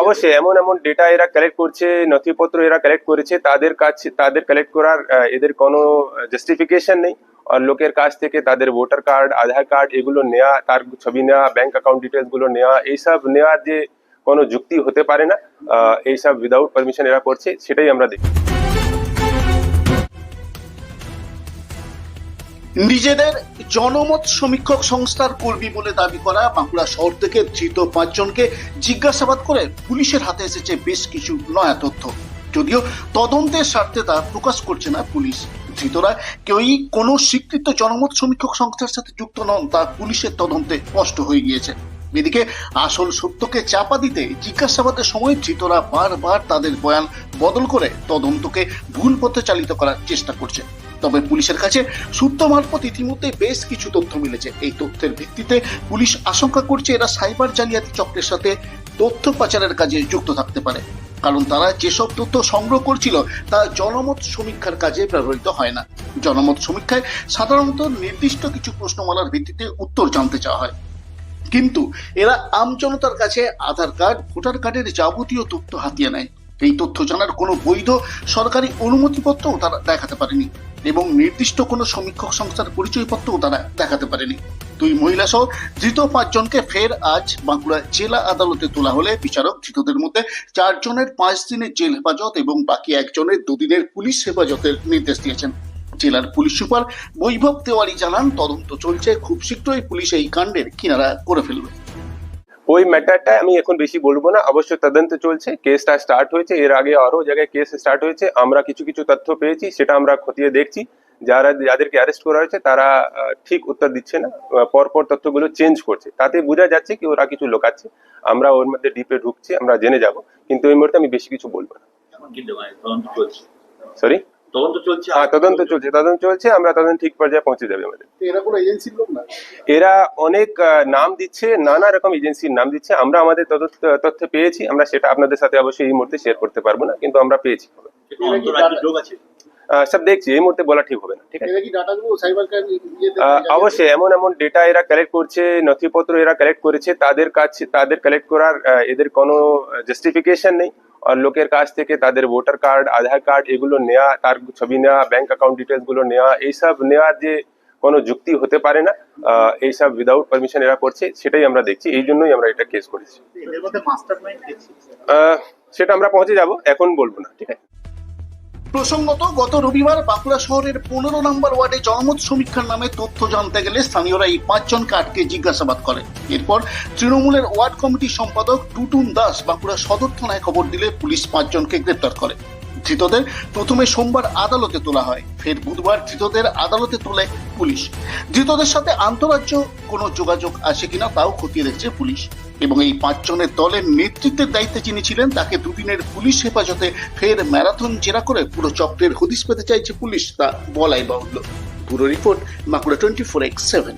অবশ্যই, এমন এমন ডেটা এরা কালেক্ট করছে, নথিপত্র এরা কালেক্ট করেছে, তাদের কাছে, তাদের কালেক্ট করার এদের কোনো জাস্টিফিকেশন নেই। আর লোকের কাছ থেকে তাদের ভোটার কার্ড আধার কার্ড এগুলো নেওয়া তার ছবি নেওয়া ব্যাংক অ্যাকাউন্ট ডিটেলসগুলো নেওয়া এইসব নেওয়ার যে কোনো যুক্তি হতে পারে না। এইসব উইদাউট পারমিশন এরা করছে, সেটাই আমরা দেখি। নিজেদের জনমত সমীক্ষক সংস্থার কর্মী বলে দাবি করা বাঁকুড়া শহর থেকে ধৃত পাঁচজনকে জিজ্ঞাসাবাদ করে পুলিশের হাতে এসেছে বেশ কিছু নয়া তথ্য। যদিও তদন্তের স্বার্থে তা প্রকাশ করছে না পুলিশ। ধৃতরা কেউই কোনো স্বীকৃত জনমত সমীক্ষক সংস্থার সাথে যুক্ত নন, তা পুলিশের তদন্তে স্পষ্ট হয়ে গিয়েছে। এদিকে আসল সত্যকে চাপা দিতে জিজ্ঞাসাবাদের সময় ধৃতরা বারবার তাদের বয়ান বদল করে তদন্তকে ভুল পথে চালিত করার চেষ্টা করছে। তবে পুলিশের কাছে সূত্র মারফত ইতিমধ্যে বেশ কিছু তথ্য মিলেছে। এই তথ্যের ভিত্তিতে পুলিশ আশঙ্কা করছে এরা সাইবার জালিয়াতি চক্রের সাথে তথ্য পাচারের কাজে যুক্ত থাকতে পারে। কারণ তারা যেসব তথ্য সংগ্রহ করছিল, তা জনমত সমীক্ষার কাজে ব্যবহৃত হয় না। জনমত সমীক্ষায় সাধারণত নির্দিষ্ট কিছু প্রশ্নমালার ভিত্তিতে উত্তর জানতে চাওয়া হয়। কিন্তু এরা আমজনতার কাছে আধার কার্ড, ভোটার কার্ডের যাবতীয় তথ্য হাতিয়ে নেয়। এই তথ্য জানার কোনো বৈধ সরকারি অনুমতিপত্রও তারা দেখাতে পারেনি এবং নির্দিষ্ট কোনো সমীক্ষক সংস্থার পরিচয়পত্রও তারা দেখাতে পারেনি। দুই মহিলা সহ ধৃত পাঁচজনকে ফের আজ বাঁকুড়া জেলা আদালতে তোলা হলে বিচারক ধৃতদের মধ্যে চারজনের পাঁচ দিনের জেল হেফাজত এবং বাকি একজনের দুদিনের পুলিশ হেফাজতের নির্দেশ দিয়েছেন। জেলার পুলিশ সুপার বৈভব তেওয়ারি জানান, তদন্ত চলছে, খুব শীঘ্রই পুলিশ এই কাণ্ডের কিনারা করে ফেলবে। ওই ম্যাটারটা আমি এখন বেশি বলব না। অবশ্য তদন্ত চলছে কেসটা স্টার্ট হয়েছে। এর আগে আরও জায়গায় কেস স্টার্ট হয়েছে। আমরা কিছু কিছু তথ্য পেয়েছি সেটা আমরা খতিয়ে দেখছি। যারা যাদেরকে অ্যারেস্ট করা হয়েছে তারা ঠিক উত্তর দিচ্ছে না। পরপর তথ্যগুলো চেঞ্জ করছে। তাতে বোঝা যাচ্ছে কি ওরা কিছু লোকাচ্ছে। আমরা ওর মধ্যে ডিপে ঢুকছি আমরা জেনে যাব। কিন্তু এই মুহূর্তে আমি বেশি কিছু বলব না। সরি তদন্ত চলছে হ্যাঁ তদন্ত চলছে তদন্ত চলছে আমরা তদন্ত ঠিক পর্যায়ে পৌঁছে যাবে আমাদের। এরা কোনো এজেন্সির লোক না? এরা অনেক নাম দিচ্ছে নানা রকম এজেন্সির নাম দিচ্ছে আমরা আমাদের তথ্য তথ্য পেয়েছি আমরা সেটা আপনাদের সাথে অবশ্যই এই মুহূর্তে শেয়ার করতে পারব না কিন্তু আমরা পেয়েছি। সব দেখছি এই মুহূর্তে বলা ঠিক হবে না ঠিক আছে? আহ, অবশ্যই এমন এমন ডেটা এরা কালেক্ট করছে নথিপত্র এরা কালেক্ট করেছে তাদের কাছে তাদের কালেক্ট করার এদের কোনো জাস্টিফিকেশন নেই। লোকের কাছ থেকে তাদের ভোটার কার্ড আধার কার্ড এগুলো নেওয়া তার ছবি নেওয়া ব্যাংক অ্যাকাউন্ট ডিটেলসগুলো নেওয়া এইসব নেওয়ার যে কোনো যুক্তি হতে পারে না এইসব উইদাউট পারমিশন এরা করছে সেটাই আমরা দেখছি এই জন্যই আমরা এটা কেস করেছি। সেটা আমরা পৌঁছে যাব এখন বলব না ঠিক আছে? প্রসঙ্গত, গত রবিবার বাঁকুড়া শহরের পনেরো নম্বর ওয়ার্ডে জনমত সমীক্ষার নামে তথ্য জানতে গেলে স্থানীয়রা এই পাঁচজনকে আটকে জিজ্ঞাসাবাদ করে। এরপর তৃণমূলের ওয়ার্ড কমিটির সম্পাদক টুটুন দাস বাঁকুড়া সদর থানায় খবর দিলে পুলিশ পাঁচজনকে গ্রেপ্তার করে। ধৃতদের প্রথমে সোমবার আদালতে তোলা হয়, ফের বুধবার ধৃতদের আদালতে তোলে পুলিশ। ধৃতদের সাথে আন্তরাজ্য কোনো যোগাযোগ আছে কিনা তাও খতিয়ে দেখছে পুলিশ। এবং এই পাঁচজনের দলের নেতৃত্বের দায়িত্বে যিনি ছিলেন, তাকে দুদিনের পুলিশ হেফাজতে ফের ম্যারাথন জেরা করে পুরো চক্রের হদিস পেতে চাইছে পুলিশ, তা বলাই বাহুল্য। পুরো রিপোর্ট মাকুড়া টোয়েন্টি ফোর এক্স সেভেন।